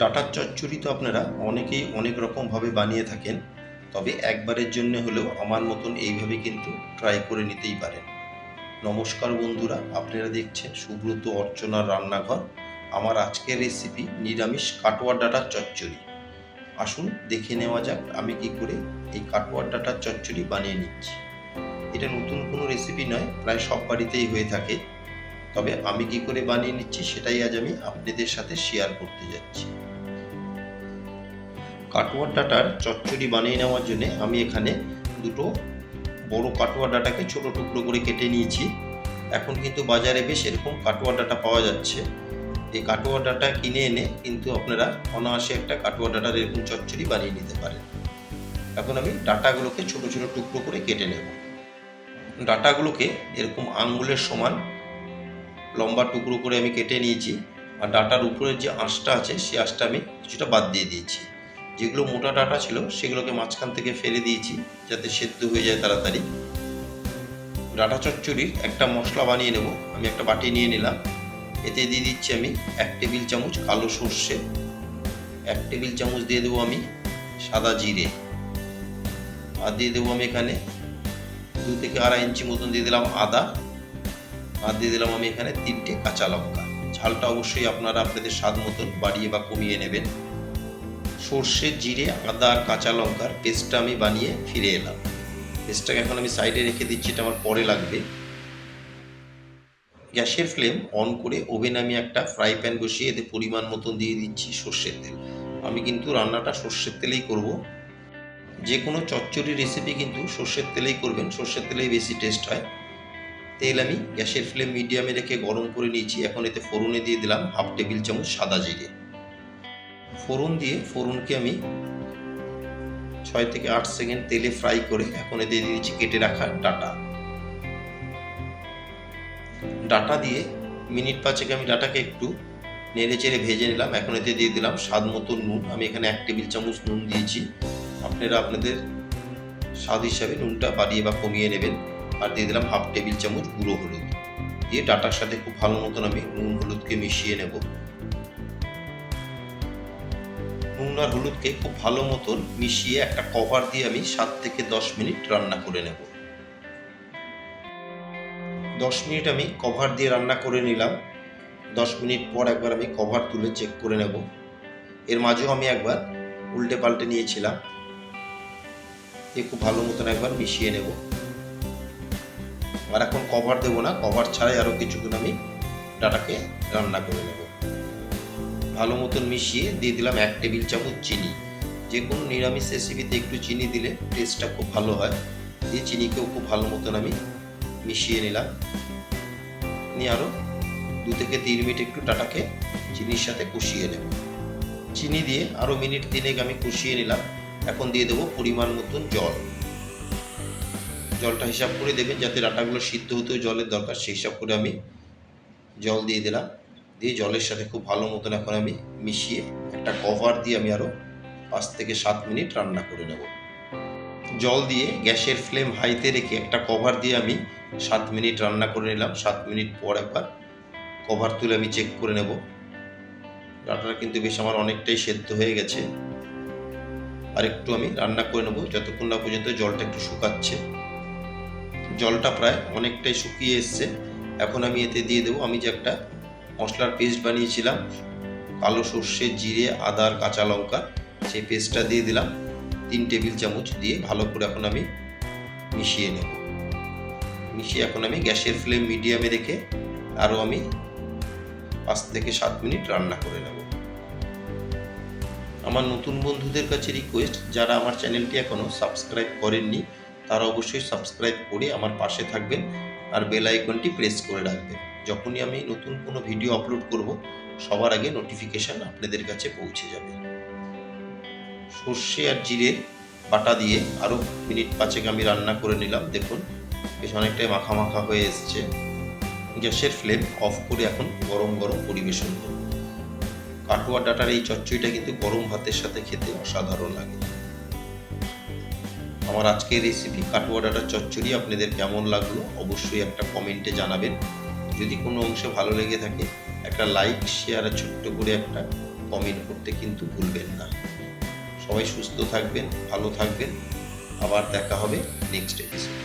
ডাটার চচ্চড়ি তো আপনারা অনেকেই অনেক রকমভাবে বানিয়ে থাকেন, তবে একবারের জন্য হলেও আমার মতন এইভাবে কিন্তু ট্রাই করে নিতেই পারেন। নমস্কার বন্ধুরা, আপনারা দেখছেন সুব্রত অর্চনার রান্নাঘর। আমার আজকের রেসিপি নিরামিষ কাটোয়া ডাটার চচ্চড়ি। আসুন দেখে নেওয়া যাক আমি কি করে এই কাটোয়ার ডাটার চচ্চড়ি বানিয়ে নিচ্ছি। এটা নতুন কোনো রেসিপি নয়, প্রায় সব বাড়িতেই হয়ে থাকে। তবে আমি কি করে বানিয়ে নিচ্ছি সেটাই আজ আমি আপনাদের সাথে শেয়ার করতে যাচ্ছি। কাটোয়ার ডাটার চচ্চড়ি বানিয়ে নেওয়ার জন্য আমি এখানে দুটো বড় কাটোয়া ডাটাকে ছোট টুকরো করে কেটে নিয়েছি। এখন কিন্তু বাজারে বেশ এরকম কাটোয়া ডাটা পাওয়া যাচ্ছে। এই কাটোয়া ডাটা কিনে এনে কিন্তু আপনারা অনায়াসে একটা কাটোয়া ডাটার এরকম চচ্চড়ি বানিয়ে নিতে পারেন। এখন আমি ডাটাগুলোকে ছোট ছোট টুকরো করে কেটে নেব। ডাটাগুলোকে এরকম আঙ্গুলের সমান লম্বা টুকরো করে আমি কেটে নিয়েছি আর ডাটার উপরের যে আঁশটা আছে সেই আঁশটা আমি কিছুটা বাদ দিয়ে দিয়েছি। যেগুলো মোটা ডাটা ছিল সেগুলোকে মাঝখান থেকে ফেলে দিয়েছি যাতে সেদ্ধ হয়ে যায় তাড়াতাড়ি। ডাটা চচ্চড়ির একটা মশলা বানিয়ে নেব। আমি একটা বাটি নিয়ে নিলাম। এতে দিয়ে দিচ্ছি আমি এক টেবিল চামচ কালো সর্ষে। এক টেবিল চামচ দিয়ে দেবো আমি সাদা জিরে। আর দিয়ে দেবো আমি এখানে দু থেকে আড়াই ইঞ্চি মতন দিয়ে দিলাম আদা। আর দিয়ে দিলাম আমি এখানে তিনটে কাঁচা লঙ্কা। ঝালটা অবশ্যই আপনারা আপনাদের স্বাদ মতন বাড়িয়ে বা কমিয়ে নেবেন। সর্ষে, জিরে, আদা আর কাঁচা লঙ্কার পেস্টটা আমি বানিয়ে ফিরে এলাম। পেস্টটাকে এখন আমি সাইডে রেখে দিচ্ছি, এটা আমার পরে লাগবে। গ্যাসের ফ্লেম অন করে ওভেন আমি একটা ফ্রাই প্যান বসিয়ে এতে পরিমাণ মতন দিয়ে দিচ্ছি সর্ষের তেল। আমি কিন্তু রান্নাটা সর্ষের তেলেই করব। যে কোনো চচ্চড়ি রেসিপি কিন্তু সর্ষের তেলেই করবেন। সর্ষের তেলেই বেশি টেস্ট হয়। তেল আমি গ্যাসের ফ্লেম মিডিয়ামে রেখে গরম করে নিয়েছি। এখন এতে ফোড়নে দিয়ে দিলাম হাফ টেবিল চামচ সাদা জিরে। ফোড়ন দিয়ে ফোড়নকে আমি ছয় থেকে আট সেকেন্ড তেলে ফ্রাই করে এখন এতে দিয়ে দিচ্ছি কেটে রাখা ডাটা। ডাটা দিয়ে মিনিট পাঁচেক আমি ডাটাকে একটু নেড়ে চেড়ে ভেজে নিলাম। এখন এতে দিয়ে দিলাম স্বাদ মতো নুন। আমি এখানে এক টেবিল চামচ নুন দিয়েছি। আপনারা আপনাদের স্বাদ হিসাবে নুনটা বাড়িয়ে বা কমিয়ে নেবেন। আর দিয়ে দিলাম হাফ টেবিল চামচ গুঁড়ো হলুদ। দিয়ে ডাটার সাথে খুব ভালো মতন আমি নুন হলুদকে মিশিয়ে নেব। নুন আর হলুদকে খুব ভালো মতন মিশিয়ে একটা কভার দিয়ে আমি সাত থেকে দশ মিনিট রান্না করে নেব। দশ মিনিট আমি কভার দিয়ে রান্না করে নিলাম। দশ মিনিট পর একবার আমি কভার তুলে চেক করে নেব। এর মাঝেও আমি একবার উল্টে পাল্টে নিয়েছিলাম। এ খুব ভালো মতন একবার মিশিয়ে নেব। আর এখন কভার দেবো না। কভার ছাড়াই আরও কিছুক্ষণ আমি ডাটাকে রান্না করে নেব। ভালো মতন মিশিয়ে দিয়ে দিলাম এক টেবিল চামচ চিনি। যে কোনো নিরামিষ রেসিপিতে একটু চিনি দিলে টেস্টটা খুব ভালো হয়। দিয়ে চিনিকেও খুব ভালো মতন আমি মিশিয়ে নিলাম। নিয়ে আরও দু থেকে তিন মিনিট একটু ডাটাকে চিনির সাথে কষিয়ে নেব। চিনি দিয়ে আরও মিনিট তিনেক আমি কষিয়ে নিলাম। এখন দিয়ে দেবো পরিমাণ মতন জল। জলটা হিসাব করে দেবেন যাতে ডাটাগুলো সিদ্ধ হতেও জলের দরকার, সেই হিসাব করে আমি জল দিয়ে দিলাম। দিয়ে জলের সাথে খুব ভালো মতন এখন আমি মিশিয়ে একটা কভার দিয়ে আমি আরও পাঁচ থেকে সাত মিনিট রান্না করে নেব। জল দিয়ে গ্যাসের ফ্লেম হাইতে রেখে একটা কভার দিয়ে আমি সাত মিনিট রান্না করে নিলাম। সাত মিনিট পর একবার কভার তুলে আমি চেক করে নেব। ডাটাটা কিন্তু বেশ আমার অনেকটাই সেদ্ধ হয়ে গেছে। আর একটু আমি রান্না করে নেব। যতক্ষণ না পর্যন্ত জলটা একটু শুকাচ্ছে। জলটা প্রায় অনেকটাই শুকিয়ে এসছে। এখন আমি এতে দিয়ে দেবো, আমি যে একটা মশলার পেস্ট বানিয়েছিলাম, কালো সর্ষে, জিরে আদার কাঁচা লঙ্কা, সেই পেস্টটা দিয়ে দিলাম। তিন টেবিল চামচ দিয়ে ভালো করে এখন আমি মিশিয়ে নেব। মিশিয়ে এখন আমি গ্যাসের ফ্লেম মিডিয়ামে রেখে আরও আমি পাঁচ থেকে সাত মিনিট রান্না করে নেব। আমার নতুন বন্ধুদের কাছে রিকোয়েস্ট যারা আমার চ্যানেলটি এখনও সাবস্ক্রাইব করেননি তারা অবশ্যই সাবস্ক্রাইব করে আমার পাশে থাকবেন আর বেল আইকনটি প্রেস করে রাখবেন। যখনই আমি নতুন কোনো ভিডিও আপলোড করব, সবার আগে নোটিফিকেশান আপনাদের কাছে পৌঁছে যাবে। সর্ষে আর জিরে বাটা দিয়ে আরও মিনিট পাঁচেক আমি রান্না করে নিলাম। দেখুন, বেশ অনেকটাই মাখা মাখা হয়ে এসছে। গ্যাসের ফ্লেম অফ করে এখন গরম গরম পরিবেশন করব। কাটুয়া ডাটার এই চচ্চড়িটা কিন্তু গরম ভাতের সাথে খেতে অসাধারণ লাগে। আমার আজকের রেসিপি কাটুয়া ডাটা চচ্চড়ি, আপনাদের কেমন লাগল অবশ্যই একটা কমেন্টে জানাবেন। যদি কোনো অংশে ভালো লেগে থাকে, একটা লাইক শেয়ার আর ছোট্ট করে একটা কমেন্ট করতে কিন্তু ভুলবেন না। সবাই সুস্থ থাকবেন, ভালো থাকবেন। আবার দেখা হবে নেক্সট এপিসোড